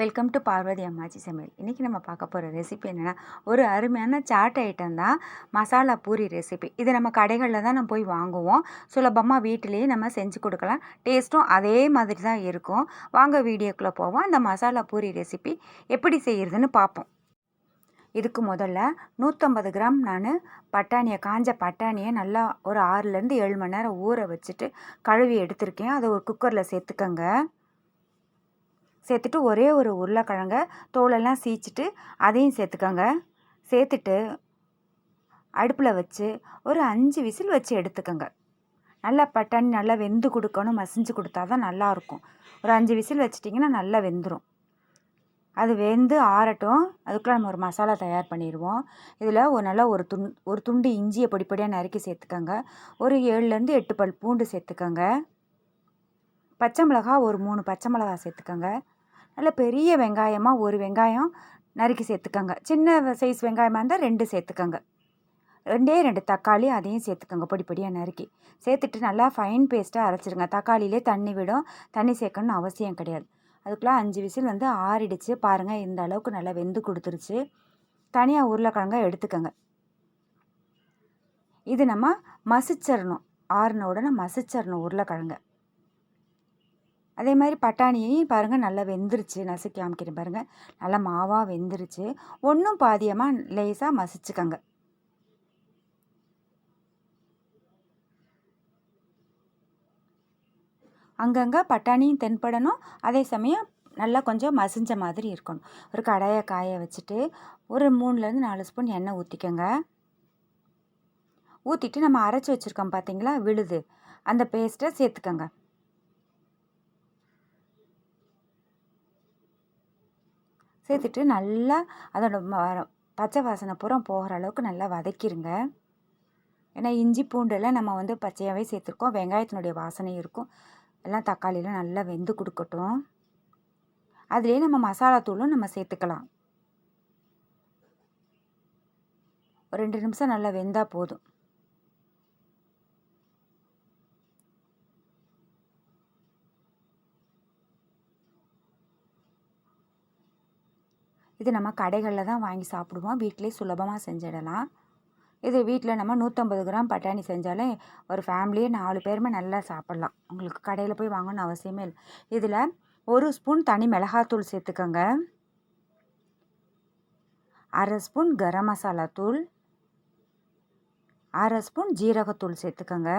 Welcome to Parvati அம்மாச்சி சமையல் இன்றைக்கி நம்ம பார்க்க போகிற ரெசிபி என்னென்னா ஒரு அருமையான சாட் ஐட்டம் தான் மசாலா பூரி ரெசிபி இது நம்ம கடைகளில் தான் நம்ம போய் வாங்குவோம். சுலபமாக வீட்டிலேயே நம்ம செஞ்சு கொடுக்கலாம். டேஸ்ட்டும் அதே மாதிரி தான் இருக்கும். வாங்க வீடியோக்குள்ளே போவோம். அந்த மசாலா பூரி ரெசிபி எப்படி செய்கிறதுன்னு பார்ப்போம். இதுக்கு முதல்ல நூற்றம்பது கிராம் நான் பட்டாணியை காஞ்ச பட்டாணியை நல்லா ஒரு ஆறுலேருந்து ஏழு மணி நேரம் ஊற வச்சுட்டு கழுவி எடுத்திருக்கேன். அதை ஒரு குக்கரில் சேர்த்துக்கங்க. சேர்த்துட்டு ஒரே ஒரு உருளைக்கிழங்க தோலெல்லாம் சீச்சிட்டு அதையும் சேர்த்துக்கோங்க. சேர்த்துட்டு அடுப்பில் வச்சு ஒரு அஞ்சு விசில் வச்சு எடுத்துக்கோங்க. நல்லா பட்டாணி நல்லா வெந்து கொடுக்கணும். மசிஞ்சு கொடுத்தா தான் நல்லாயிருக்கும். ஒரு அஞ்சு விசில் வச்சிட்டிங்கன்னா நல்லா வெந்துடும் அது வெந்து ஆறட்டும். அதுக்குள்ளே நம்ம ஒரு மசாலா தயார் பண்ணிடுவோம். இதில் ஒரு நல்லா ஒரு துண் ஒரு துண்டு இஞ்சியை பொடிப்படியாக நறுக்கி சேர்த்துக்கோங்க. ஒரு ஏழுலேருந்து எட்டு பல் பூண்டு சேர்த்துக்கோங்க. பச்சை மிளகா ஒரு மூணு பச்சை மிளகா சேர்த்துக்கோங்க. நல்ல பெரிய வெங்காயமாக ஒரு வெங்காயம் நறுக்கி சேர்த்துக்கோங்க. சின்ன சைஸ் வெங்காயமாக இருந்தால் ரெண்டு சேர்த்துக்கோங்க. ரெண்டே ரெண்டு தக்காளி அதையும் சேர்த்துக்கோங்க பொடி பொடியாக நறுக்கி. சேர்த்துட்டு நல்லா ஃபைன் பேஸ்ட்டாக அரைச்சிருங்க. தக்காளியிலே தண்ணி விடும். தண்ணி சேர்க்கணும்னு அவசியம் கிடையாது. அதுக்குள்ளே அஞ்சு விசில் வந்து ஆறிடுச்சு. பாருங்கள் இந்த அளவுக்கு நல்லா வெந்து கொடுத்துருச்சு. தனியாக உருளைக்கிழங்க எடுத்துக்கோங்க. இது நம்ம மசிச்சிடணும் ஆறுன உடனே மசிச்சிடணும் உருளைக்கிழங்க. அதே மாதிரி பட்டாணியையும் பாருங்கள் நல்லா வெந்துருச்சு. நசுக்கி காமிக்கிறேன் பாருங்கள் நல்லா மாவாக வெந்துருச்சு. ஒன்றும் பாதியமாக லேசாக மசிச்சுக்கோங்க. அங்கங்கே பட்டாணியும் தென்படணும். அதே சமயம் நல்லா கொஞ்சம் மசிஞ்ச மாதிரி இருக்கணும். ஒரு கடாயை காய வச்சுட்டு ஒரு மூணுலேருந்து நாலு ஸ்பூன் எண்ணெய் ஊற்றிக்கோங்க ஊற்றிட்டு நம்ம அரைச்சி வச்சுருக்கோம் பார்த்தீங்களா விழுது. அந்த பேஸ்ட்டை சேர்த்துக்கோங்க. சேர்த்துட்டு நல்லா அதோட பச்சை வாசனை பூரா போகிற அளவுக்கு நல்லா வதக்கிடுங்க ஏன்னா இஞ்சி பூண்டெல்லாம் நம்ம வந்து பச்சையாகவே சேர்த்துருக்கோம். வெங்காயத்தினுடைய வாசனை இருக்கும். எல்லாம் தக்காளியெலாம் நல்லா வெந்து கொடுக்கட்டும். அதுலேயே நம்ம மசாலா தூளும் நம்ம சேர்த்துக்கலாம். ஒரு ரெண்டு நிமிஷம் நல்லா வெந்தால் போதும். இது நம்ம கடைகளில் தான் வாங்கி சாப்பிடுவோம். வீட்டிலே சுலபமாக செஞ்சிடலாம். இது வீட்டில் நம்ம நூற்றம்பது கிராம் பட்டாணி செஞ்சாலே ஒரு ஃபேமிலியே நாலு பேருமே நல்லா சாப்பிட்லாம். உங்களுக்கு கடையில் போய் வாங்கணும்னு அவசியமே இல்லை. இதில் ஒரு ஸ்பூன் தனி மிளகாத்தூள் சேர்த்துக்கோங்க. அரை ஸ்பூன் கரம் மசாலா தூள். அரை ஸ்பூன் ஜீரகத்தூள் சேர்த்துக்கோங்க.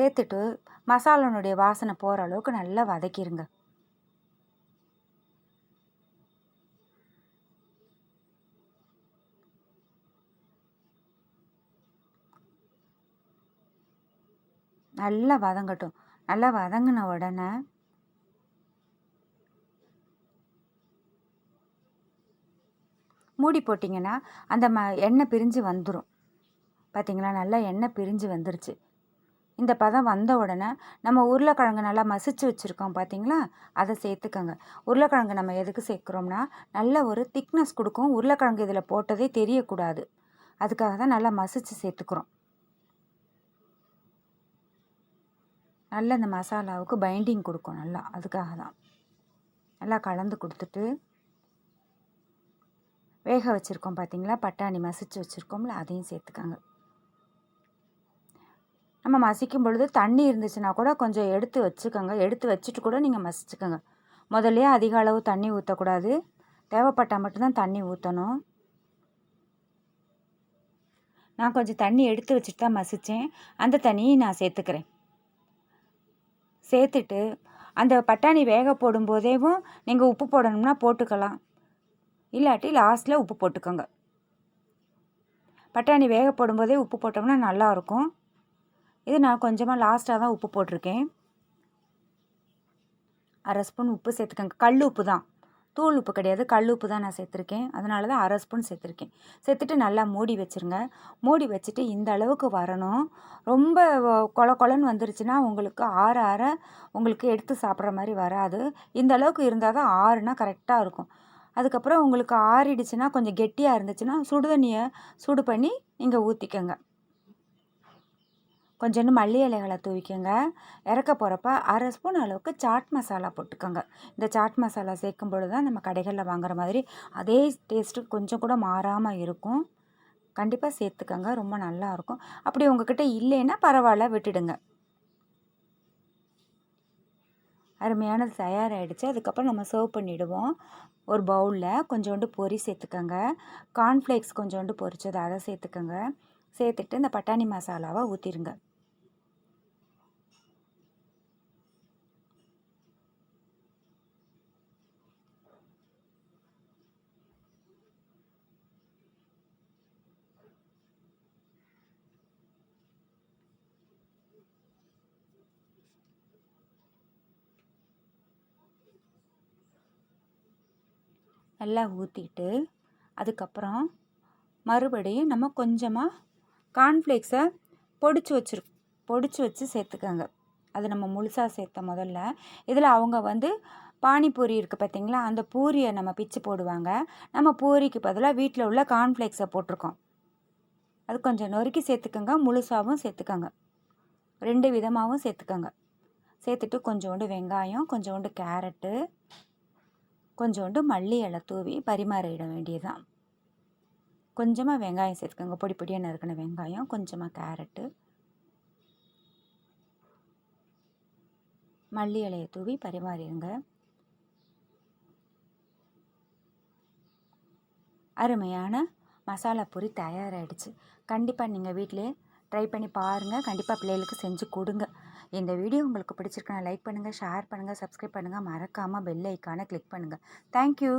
சேர்த்துட்டு மசாலானுடைய வாசனை போகிற அளவுக்கு நல்லா வதக்கிடுங்க நல்லா வதங்கட்டும். நல்லா வதங்கின உடனே மூடி போட்டிங்கன்னா அந்த ம எண்ணெய் பிரிஞ்சு வந்துடும் பார்த்திங்களா நல்லா எண்ணெய் பிரிஞ்சு வந்துருச்சு. இந்த பதம் வந்த உடனே நம்ம உருளைக்கிழங்கு நல்லா மசிச்சு வச்சுருக்கோம் பார்த்தீங்களா அதை சேர்த்துக்கோங்க. உருளைக்கிழங்கு நம்ம எதுக்கு சேர்க்குறோம்னா நல்ல ஒரு திக்னஸ் கொடுக்கும். உருளைக்கிழங்கு இதில் போட்டதே தெரியக்கூடாது. அதுக்காக தான் நல்லா மசிச்சு சேர்த்துக்கிறோம். நல்ல இந்த மசாலாவுக்கு பைண்டிங் கொடுக்கும் நல்லா. அதுக்காக தான். நல்லா கலந்து கொடுத்துட்டு வேக வச்சுருக்கோம் பார்த்தீங்களா பட்டாணி மசிச்சு வச்சுருக்கோம்ல அதையும் சேர்த்துக்காங்க. நம்ம மசிக்கும் பொழுது தண்ணி இருந்துச்சுன்னா கூட கொஞ்சம் எடுத்து வச்சுக்கோங்க. எடுத்து வச்சுட்டு கூட நீங்கள் மசிச்சுக்கோங்க. முதல்லையே அதிக அளவு தண்ணி ஊற்றக்கூடாது தேவைப்பட்டால் மட்டும்தான் தண்ணி ஊற்றணும் நான் கொஞ்சம் தண்ணி எடுத்து வச்சுட்டு தான் மசித்தேன் அந்த தண்ணியை நான் சேர்த்துக்கிறேன். சேர்த்துட்டு அந்த பட்டாணி வேக போடும்போதேவும் நீங்கள் உப்பு போடணும்னா போட்டுக்கலாம். இல்லாட்டி லாஸ்ட்டில் உப்பு போட்டுக்கோங்க. பட்டாணி வேக போடும்போதே உப்பு போட்டோம்னா நல்லாயிருக்கும் இது நான் கொஞ்சமாக லாஸ்ட்டாக தான் உப்பு போட்டிருக்கேன். அரை ஸ்பூன் உப்பு சேர்த்துக்கோங்க. கல் உப்பு தான். தூள் உப்பு கிடையாது. கல் உப்பு தான் நான் சேர்த்துருக்கேன். அதனால தான் அரை ஸ்பூன் சேர்த்துருக்கேன். சேர்த்துட்டு நல்லா மூடி வச்சுருங்க. மூடி வச்சுட்டு இந்த அளவுக்கு வரணும். ரொம்ப கொல கொலன்னு வந்துருச்சுன்னா உங்களுக்கு ஆற ஆற உங்களுக்கு எடுத்து சாப்பிட்ற மாதிரி வராது. இந்த அளவுக்கு இருந்தால் தான் ஆறுனா கரெக்டாக இருக்கும். அதுக்கப்புறம் உங்களுக்கு ஆறிடுச்சுன்னா கொஞ்சம் கெட்டியாக இருந்துச்சுன்னா சுடுதண்ணியை சூடு பண்ணி நீங்கள் ஊற்றிக்கங்க கொஞ்சோண்டு மல்லி இலைகளை தூவிக்கோங்க. இறக்க போகிறப்ப அரை ஸ்பூன் அளவுக்கு சாட் மசாலா போட்டுக்கோங்க. இந்த சாட் மசாலா சேர்க்கும் பொழுது தான் நம்ம கடைகளில் வாங்குற மாதிரி அதே டேஸ்ட்டு கொஞ்சம் கூட மாறாமல் இருக்கும். கண்டிப்பாக சேர்த்துக்கோங்க. ரொம்ப நல்லாயிருக்கும் அப்படி உங்ககிட்ட இல்லைன்னா பரவாயில்ல விட்டுடுங்க. அருமையானது தயாராகிடுச்சு அதுக்கப்புறம் நம்ம சர்வ் பண்ணிவிடுவோம் ஒரு பவுலில் கொஞ்சோண்டு பொரி சேர்த்துக்கோங்க. கார்ன்ஃப்ளேக்ஸ் கொஞ்சோண்டு பொரிச்சது அதை சேர்த்துக்கோங்க. சேர்த்துட்டு இந்த பட்டாணி மசாலாவை ஊற்றிடுங்க நல்லா ஊற்றிட்டு அதுக்கப்புறம் மறுபடியும் நம்ம கொஞ்சமாக கார்ன்ஃப்ளேக்ஸை பொடிச்சு வச்சிரு பொடிச்சு வச்சு சேர்த்துக்கோங்க. அது நம்ம முழுசாக சேர்த்த முதல்ல. இதில் அவங்க வந்து பானிபூரி இருக்குது பார்த்தீங்களா அந்த பூரியை நம்ம பிச்சு போடுவாங்க. நம்ம பூரிக்கு பதிலாக வீட்டில் உள்ள கார்ன்ஃப்ளேக்ஸை போட்டிருக்கோம். அது கொஞ்சம் நொறுக்கி சேர்த்துக்கோங்க. முழுசாகவும் சேர்த்துக்கோங்க. ரெண்டு விதமாகவும் சேர்த்துக்கோங்க. சேர்த்துட்டு கொஞ்சோண்டு வெங்காயம் கொஞ்சோண்டு கேரட்டு கொஞ்சோண்டு மல்லி இலை தூவி பரிமாறிட வேண்டியதுதான். கொஞ்சமாக வெங்காயம் சேர்த்துக்கோங்க. பொடி பொடியாக நறுக்கின வெங்காயம் கொஞ்சமாக கேரட்டு. மல்லி இலையை தூவி பரிமாறிடுங்க. அருமையான மசாலா பூரி தயாராகிடுச்சு கண்டிப்பாக நீங்கள் வீட்டிலே ட்ரை பண்ணி பாருங்கள் கண்டிப்பாக பிள்ளைகளுக்கு செஞ்சு கொடுங்க. இந்த வீடியோ உங்களுக்கு பிடிச்சிருக்குன்னா லைக் பண்ணுங்கள் ஷேர் பண்ணுங்கள் சப்ஸ்கிரைப் பண்ணுங்கள் மறக்காமல் பெல் ஐக்கானை கிளிக் பண்ணுங்கள் தேங்க்யூ